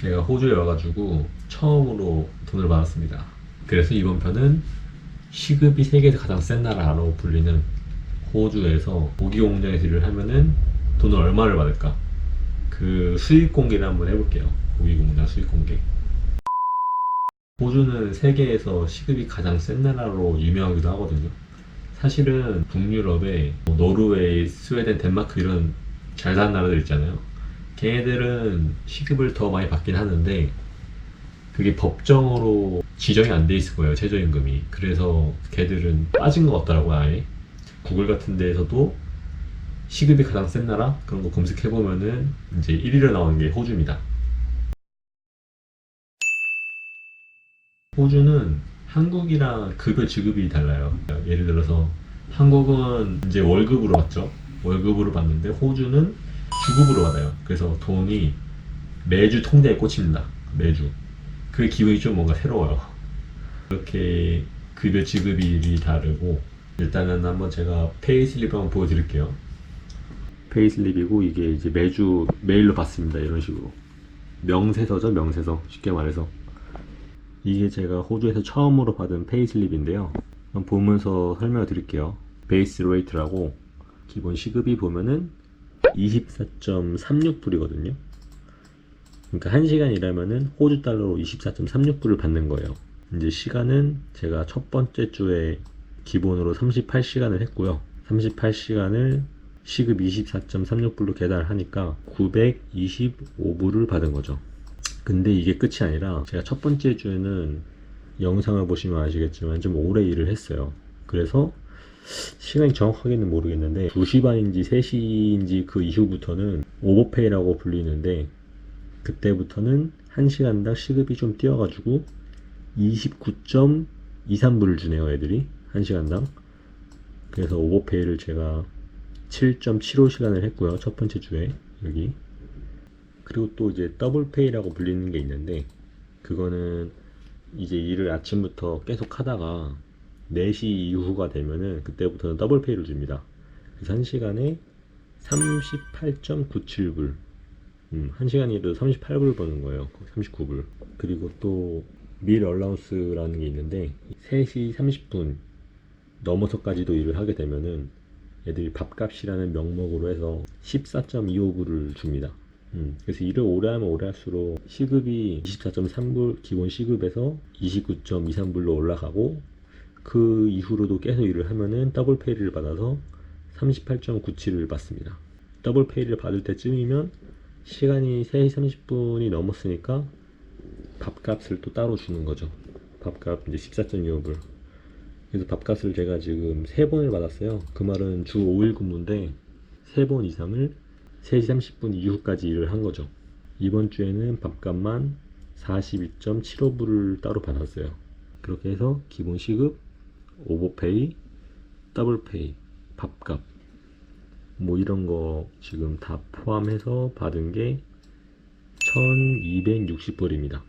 제가 호주에 와가지고 처음으로 돈을 받았습니다. 그래서 이번 편은 시급이 세계에서 가장 센 나라로 불리는 호주에서 고기 공장에서 일을 하면은 돈을 얼마를 받을까? 그 수익 공개를 한번 해볼게요. 고기 공장 수익 공개. 호주는 세계에서 시급이 가장 센 나라로 유명하기도 하거든요. 사실은 북유럽에 뭐 노르웨이, 스웨덴, 덴마크 이런 잘 사는 나라들 있잖아요. 걔네들은 시급을 더 많이 받긴 하는데 그게 법정으로 지정이 안 돼 있을 거예요 최저임금이. 그래서 걔들은 빠진 것 같더라고요 아예. 구글 같은 데에서도 시급이 가장 센 나라? 그런 거 검색해 보면은 이제 1위로 나오는 게 호주입니다. 호주는 한국이랑 급여 지급이 달라요. 예를 들어서 한국은 이제 월급으로 받죠. 월급으로 받는데 호주는 주급으로 받아요 그래서 돈이 매주 통장에 꽂힙니다 매주 그 기분이 좀 뭔가 새로워요. 이렇게 급여 지급일이 다르고 일단은 한번 제가 페이슬립 한번 보여드릴게요. 페이슬립이고 이게 이제 매주 메일로 받습니다. 이런 식으로 명세서죠 명세서 쉽게 말해서 이게 제가 호주에서 처음으로 받은 페이슬립인데요. 한번 보면서 설명을 드릴게요. 베이스 레이트라고 기본 시급이 보면은 24.36불이거든요. 그러니까 1시간 일하면은 호주 달러로 24.36불을 받는 거예요. 이제 시간은 제가 첫 번째 주에 기본으로 38시간을 했고요. 38시간을 시급 24.36불로 계산을 하니까 925불을 받은 거죠. 근데 이게 끝이 아니라 제가 첫 번째 주에는 영상을 보시면 아시겠지만 좀 오래 일을 했어요. 그래서 시간이 정확하게는 모르겠는데 2시 반인지 3시인지 그 이후부터는 오버페이라고 불리는데 그때부터는 1시간당 시급이 좀 뛰어가지고 29.23불을 주네요 애들이. 1시간당. 그래서 오버페이를 제가 7.75시간을 했고요 첫 번째 주에 여기. 그리고 또 이제 더블페이라고 불리는 게 있는데 그거는 이제 일을 아침부터 계속 하다가 4시 이후가 되면은 그때부터는 더블페이를 줍니다 그래서 1시간에 38.97불 음, 1시간 일해도 38불 버는 거예요. 39불. 그리고 또, 밀 얼라운스라는 게 있는데, 3시 30분 넘어서까지도 일을 하게 되면은, 애들이 밥값이라는 명목으로 해서 14.25불을 줍니다. 음, 그래서 일을 오래 하면 오래 할수록 시급이 24.3불 기본 시급에서 29.23불로 올라가고 그 이후로도 계속 일을 하면은 더블 페이를 받아서 38.97을 받습니다. 더블 페이를 받을 때쯤이면 시간이 3시 30분이 넘었으니까 밥값을 또 따로 주는 거죠. 밥값 이제 14.25불. 그래서 밥값을 제가 지금 3번을 받았어요. 그 말은 주 5일 근무인데 3번 이상을 3시 30분 이후까지 일을 한 거죠. 이번 주에는 밥값만 42.75불을 따로 받았어요. 그렇게 해서 기본 시급, 오버페이, 더블페이, 밥값 뭐 이런 거 지금 다 포함해서 받은 게 1260불입니다.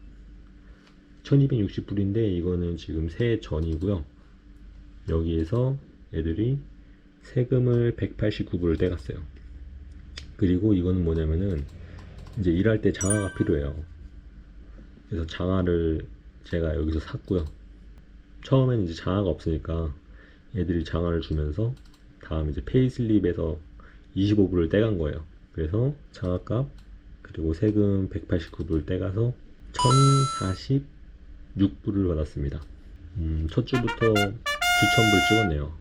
1260불인데 이거는 지금 세 전이고요. 여기에서 애들이 세금을 189불을 떼갔어요. 그리고 이거는 뭐냐면은 이제 일할 때 장화가 필요해요. 그래서 장화를 제가 여기서 샀고요. 처음에는 이제 장화가 없으니까 애들이 장화를 주면서 다음 이제 페이슬립에서 25불을 떼간 거예요. 그래서 장학값 그리고 세금 189불 떼가서 1046불을 받았습니다. 음, 첫 주부터 주천불 찍었네요.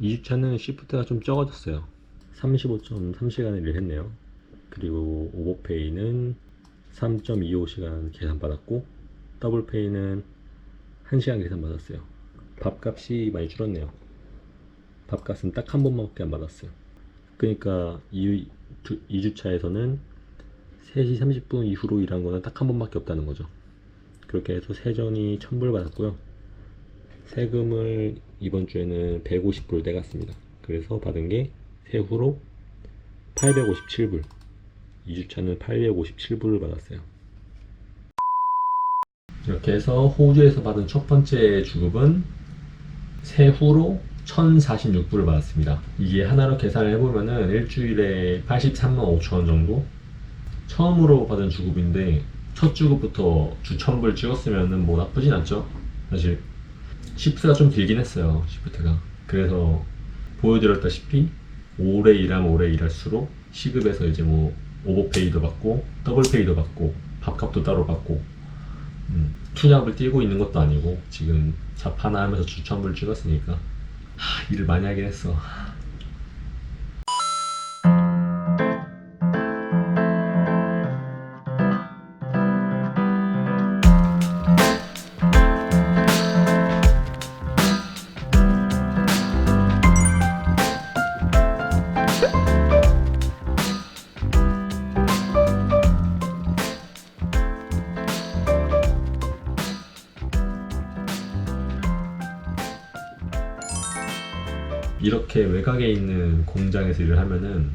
2주차는 시프트가 좀 적어졌어요. 35.3시간을 일을 했네요. 그리고 오버페이는 3.25시간 계산받았고 더블페이는 1시간 계산 받았어요. 밥값이 많이 줄었네요. 밥값은 딱 한 번밖에 안 받았어요. 그러니까 2, 주차에서는 3시 30분 이후로 일한 거는 딱 한 번밖에 없다는 거죠. 그렇게 해서 세전이 1000불 받았고요. 세금을 이번 주에는 150불 떼갔습니다. 그래서 받은 게 세후로 857불. 2주차는 857불을 받았어요. 이렇게 해서 호주에서 받은 첫 번째 주급은 세후로 1046불을 받았습니다. 이게 하나로 계산을 해보면은 일주일에 83만 5천 원 정도 처음으로 받은 주급인데 첫 주급부터 주천불 찍었으면은 뭐 나쁘진 않죠. 사실 시프트가 좀 길긴 했어요. 시프트가. 그래서 보여드렸다시피 오래 일하면 오래 일할수록 시급에서 이제 뭐 오버페이도 받고 더블페이도 받고 밥값도 따로 받고 음, 투잡을 뛰고 있는 것도 아니고 지금 잡 하나 하면서 주천불 찍었으니까 하, 일을 많이 하긴 했어. 이렇게 외곽에 있는 공장에서 일을 하면은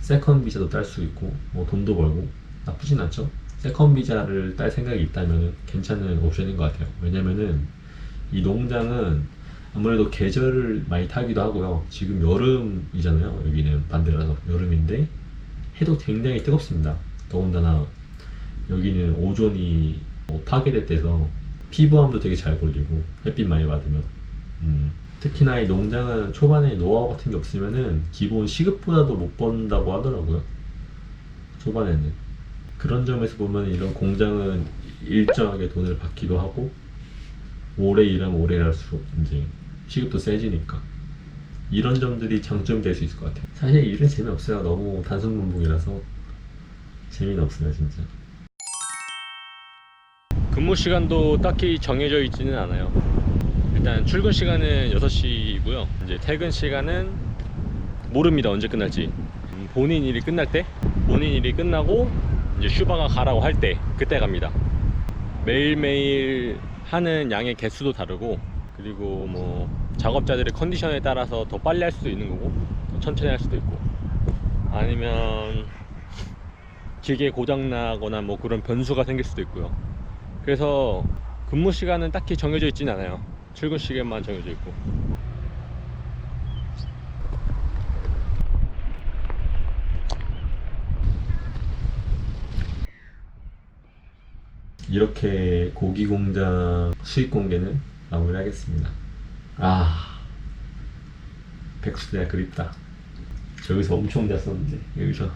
세컨 비자도 딸 수 있고 뭐 돈도 벌고 나쁘진 않죠. 세컨 비자를 딸 생각이 있다면 괜찮은 옵션인 것 같아요. 왜냐면은 이 농장은 아무래도 계절을 많이 타기도 하고요. 지금 여름이잖아요. 여기는 반대라서 여름인데 해도 굉장히 뜨겁습니다. 더군다나 여기는 오존이 뭐 파괴될 때서 피부암도 되게 잘 걸리고 햇빛 많이 받으면 음, 특히나 이 농장은 초반에 노하우 같은 게 없으면은 기본 시급보다도 못 번다고 하더라고요. 초반에는. 그런 점에서 보면 이런 공장은 일정하게 돈을 받기도 하고 오래 일하면 오래 일할수록 이제 시급도 세지니까 이런 점들이 장점이 될 수 있을 것 같아요. 사실 일은 재미없어요. 너무 단순 분봉이라서 재미는 없어요, 진짜. 근무 시간도 딱히 정해져 있지는 않아요. 일단 출근 시간은 6시고요. 이제 퇴근 시간은 모릅니다. 언제 끝날지. 음, 본인 일이 끝날 때, 본인 일이 끝나고 이제 슈바가 가라고 할 때, 그때 갑니다. 매일매일 하는 양의 개수도 다르고, 그리고 뭐 작업자들의 컨디션에 따라서 더 빨리 할 수도 있는 거고, 더 천천히 할 수도 있고, 아니면 기계 고장 나거나 뭐 그런 변수가 생길 수도 있고요. 그래서 근무 시간은 딱히 정해져 있진 않아요. 출근 시간만 정해져 있고. 이렇게 고기 공장 수익 공개는 마무리하겠습니다. 아, 백수대가 그립다. 저기서 엄청 잤었는데 여기서